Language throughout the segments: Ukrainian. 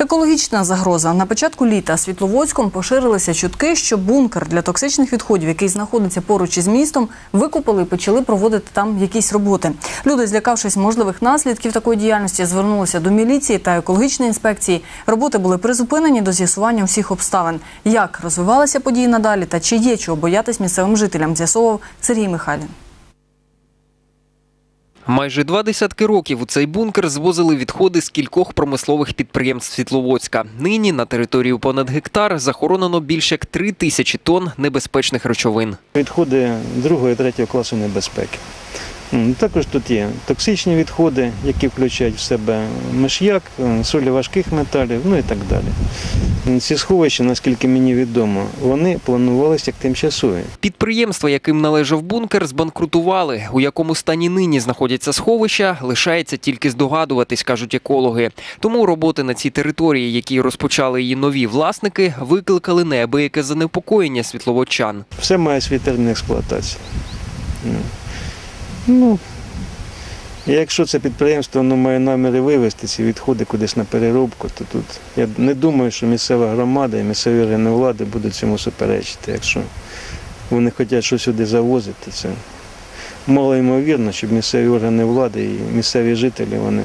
Екологічна загроза на початку літа Світловодськом поширилися чутки, що бункер для токсичних відходів, який знаходиться поруч із містом, викопали і почали проводити там якісь роботи. Люди, злякавшись можливих наслідків такої діяльності, звернулися до міліції та екологічної інспекції. Роботи були призупинені до з'ясування всіх обставин. Як розвивалися події надалі та чи є чого боятись місцевим жителям, з'ясовував Сергій Михайлін. Майже два десятки років у цей бункер звозили відходи з кількох промислових підприємств Світловодська. Нині на територію понад гектар захоронено більше як три тисячі тонн небезпечних речовин. Відходи другого і третього класу небезпеки. Також тут є токсичні відходи, які включають в себе миш'як, е, солі важких металів, ну і так далі. Ці сховища, наскільки мені відомо, вони планувалися як тимчасові. Підприємства, яким належав бункер, збанкрутували. У якому стані нині знаходяться сховища, лишається тільки здогадуватись, кажуть екологи. Тому роботи на цій території, які розпочали її нові власники, викликали неабияке занепокоєння світловодчан. Все має свій термін експлуатації. Ну, Ну, якщо це підприємство воно має наміри вивезти ці відходи кудись на переробку, то тут я не думаю, що місцева громада і місцеві органи влади будуть цьому суперечити. Якщо вони хочуть щось сюди завозити, це мало ймовірно, щоб місцеві органи влади і місцеві жителі вони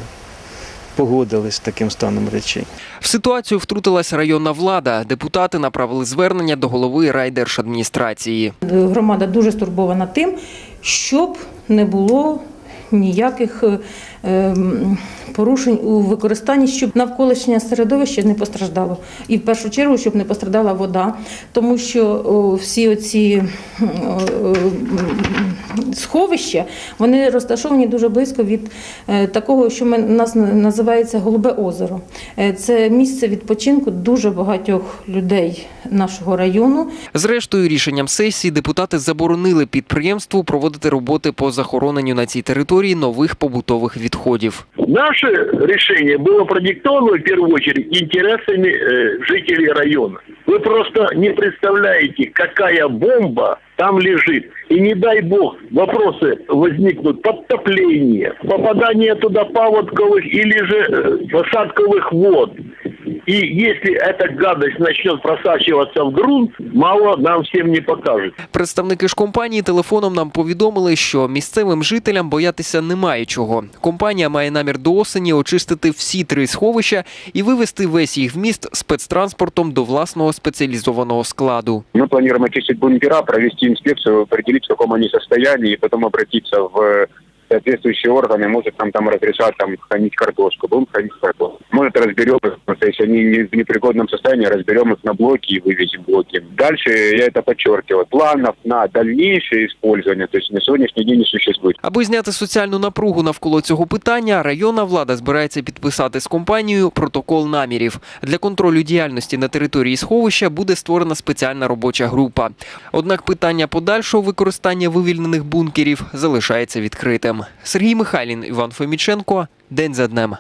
погодились з таким станом речей. В ситуацію втрутилась районна влада. Депутати направили звернення до голови райдержадміністрації. Громада дуже стурбована тим, щоб не було ніяких е, порушень у використанні, щоб навколишнє середовище не постраждало. І в першу чергу, щоб не постраждала вода, тому що всі оці сховища вони розташовані дуже близько від е, такого, що ми, нас називається Голубе озеро. Е, Це місце відпочинку дуже багатьох людей нашого району. Зрештою, рішенням сесії депутати заборонили підприємству проводити роботи по захороненню на цій території нових побутових відходів. Наше решение было продиктовано в первую очередь интересами э, жителей района. Вы просто не представляете, какая бомба там лежит. И не дай бог, вопросы возникнут подтопление, попадание туда паводковых или же э, посадковых вод. И если эта гадость начнет просачиваться в грунт, мало нам всем не покажет. Представники ж компанії телефоном нам повідомили, що місцевим жителям боятися немає чого. Компанія має намір до осені очистити всі три сховища і вивезти весь їх вміст спецтранспортом до власного спеціалізованого складу. Мы планируем очистить бункера, провести инспекцию, определить, в каком они состоянии, и потом обратиться в соответствующие органы, может нам там разрешат там хранить картошку, будем хранить картошку. Может разберем их, если они в непригодном состоянии, разберем их на блоки и вывезем блоки. Дальше, я это подчеркиваю, планов на дальнейшее использование, то есть на сегодняшний день не существует. Аби зняти соціальну напругу навколо цього питання, районна влада збирається підписати з компанією протокол намірів. Для контролю діяльності на території сховища буде створена спеціальна робоча група. Однак питання подальшого використання вивільнених бункерів залишається відкритим. Сергій Михайлін, Іван Фоміченко. День за днем.